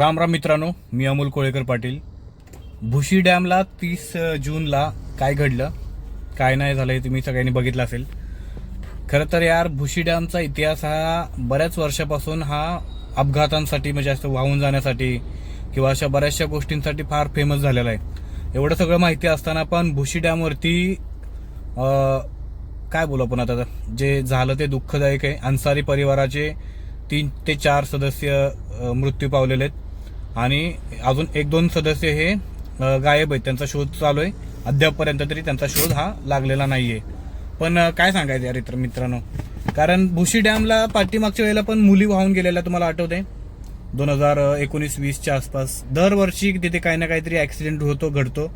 राम राम मित्रांनो मी अमोल कोळेकर पाटील. भुशी डॅमला तीस जूनला काय घडलं? काय नाही झालं हे तुम्ही सगळ्यांनी बघितलं असेल. खरं तर यार भुशी डॅमचा इतिहास हा बऱ्याच वर्षापासून हा अपघातांसाठी म्हणजे असं वाहून जाण्यासाठी किंवा अशा बऱ्याचशा गोष्टींसाठी फार फेमस झालेला आहे. एवढं सगळं माहिती असताना पण भुशी डॅमवरती काय बोलू आपण आता? जे झालं ते दुःखदायक आहे. अन्सारी परिवाराचे तीन ते चार सदस्य मृत्यू पावलेले आहेत. आणि अजून एक दोन सदस्य हे गायब आहेत. त्यांचा शोध चालू आहे. अद्यापपर्यंत तरी त्यांचा शोध हा लागलेला नाहीये. पण काय सांगायचं यार इतर मित्रांनो? कारण भुशी डॅमला पाठीमागच्या वेळेला पण मुली वाहून गेलेल्या तुम्हाला आठवते? दोन हजार एकोणीस वीसच्या आसपास. दरवर्षी तिथे काही ना काहीतरी ॲक्सिडेंट होतो घडतो.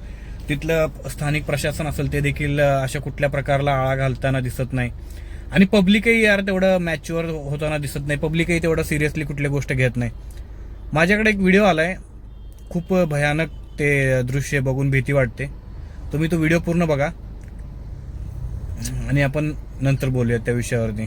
तिथलं स्थानिक प्रशासन असेल ते देखील अशा कुठल्या प्रकारला आळा घालताना दिसत नाही. आणि पब्लिकही यार तेवढं मॅच्युअर होताना दिसत नाही. पब्लिकही तेवढं सिरियसली कुठली गोष्ट घेत नाही. माझ्याकडे एक व्हिडिओ आला आहे खूप भयानक ते दृश्य बघून भीती वाटते. तुम्ही तो व्हिडिओ पूर्ण बघा. आणि आपण नंतर बोलूया त्या विषयावरती.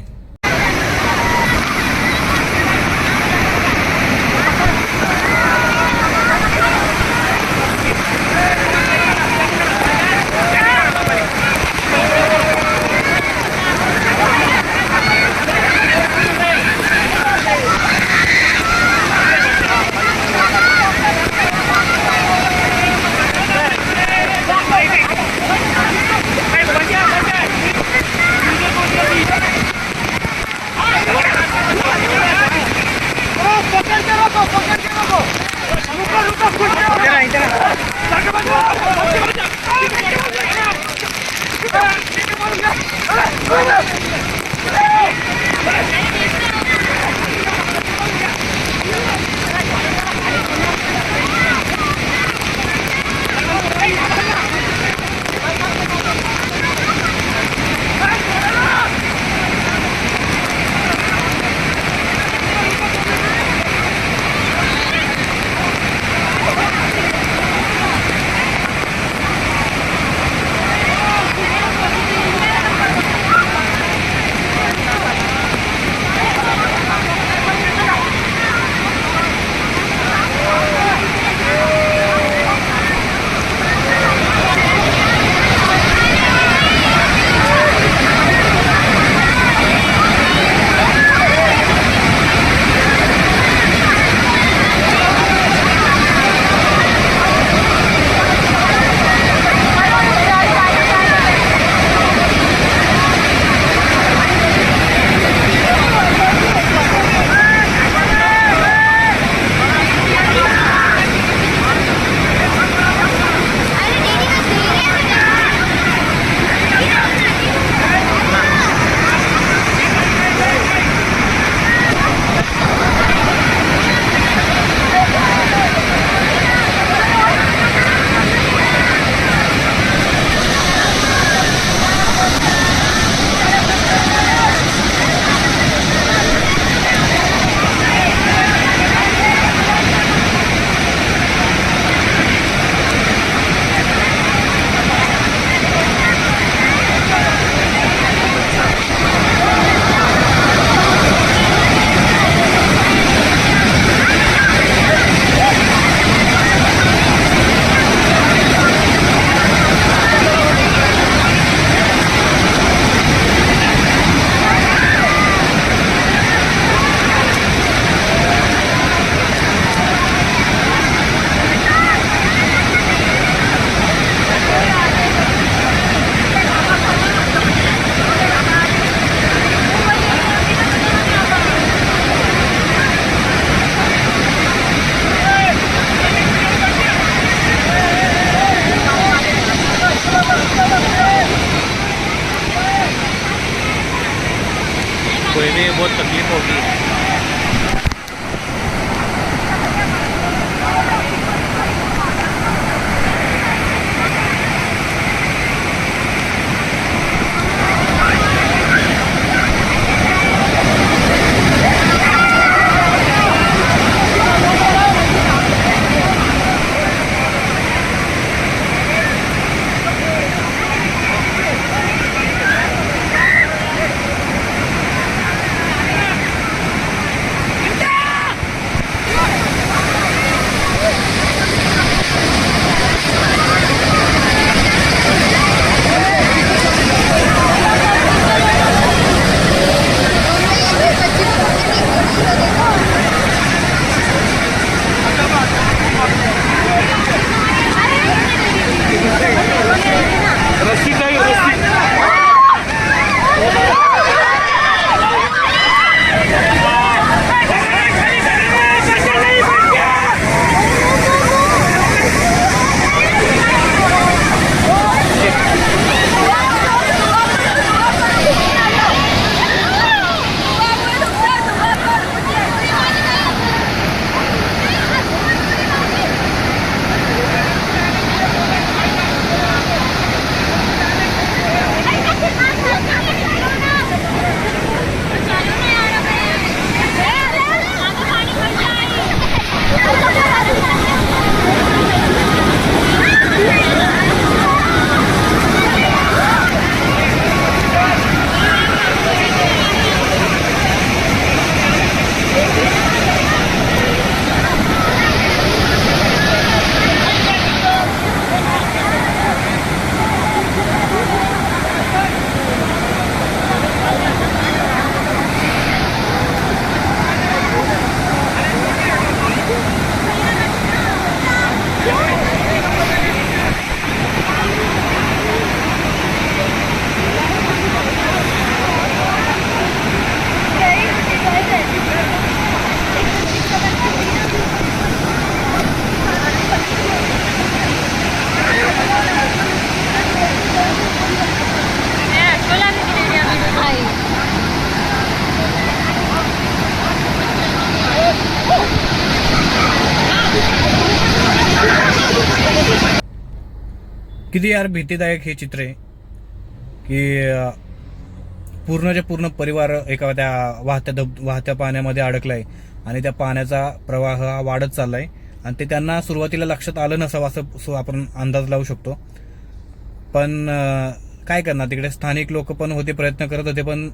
किती यार भीतीदायक हे चित्र आहे. की अं, पूर्णच्या पूर्ण परिवार एका त्या वाहत्या धब वाहत्या पाण्यामध्ये अडकलाय आणि त्या पाण्याचा प्रवाह हा वाढत चाललाय आणि ते त्यांना सुरुवातीला लक्षात आलं नसावं असं सो आपण अंदाज लावू शकतो. पण काय करणार? तिकडे स्थानिक लोक पण होते प्रयत्न करत होते पण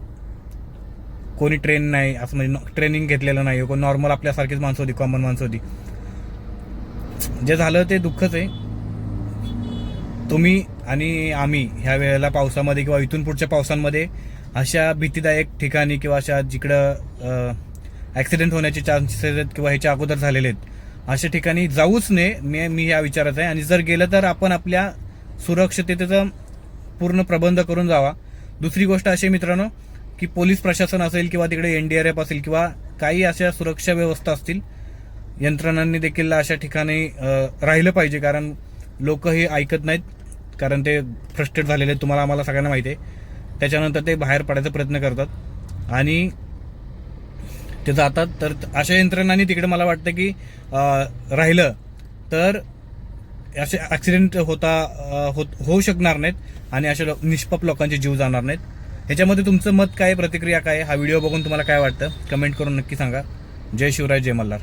कोणी ट्रेन नाही असं म्हणजे ट्रेनिंग घेतलेलं नाही. कोण नॉर्मल आपल्यासारखीच माणसं होती कॉमन माणसं होती. जे झालं ते दुःखच आहे. तुम्ही आणि आम्ही ह्या वेळेला पावसामध्ये किंवा इथून पुढच्या पावसांमध्ये अशा भीतीदायक ठिकाणी किंवा अशा जिकडं ॲक्सिडेंट होण्याचे चान्सेस आहेत किंवा ह्याच्या अगोदर झालेले आहेत अशा ठिकाणी जाऊच नये मी मी ह्या विचारात आहे. आणि जर गेलं तर आपण आपल्या सुरक्षिततेचा पूर्ण प्रबंध करून जावा. दुसरी गोष्ट अशी मित्रांनो की पोलीस प्रशासन असेल किंवा तिकडे एन डी आर एफ असेल किंवा काही अशा सुरक्षा व्यवस्था असतील यंत्रणांनी देखील अशा ठिकाणी राहिलं पाहिजे. कारण लोक हे ऐकत नाहीत कारण ते फ्रस्ट्रेट झालेले आहेत तुम्हाला आम्हाला सगळ्यांना माहिती आहे. त्याच्यानंतर ते बाहेर पडायचा प्रयत्न करतात. आणि ते जातात तर अशा यंत्रणांनी तिकडे मला वाटतं की राहिलं तर असे ॲक्सिडेंट होता होत होऊ शकणार नाहीत आणि अशा लो- निष्पाप लोकांचे जीव जाणार नाहीत. ह्याच्यामध्ये तुमचं मत काय प्रतिक्रिया काय हा व्हिडिओ बघून तुम्हाला काय वाटतं? कमेंट करून नक्की सांगा. जय शिवराय जय मल्हार.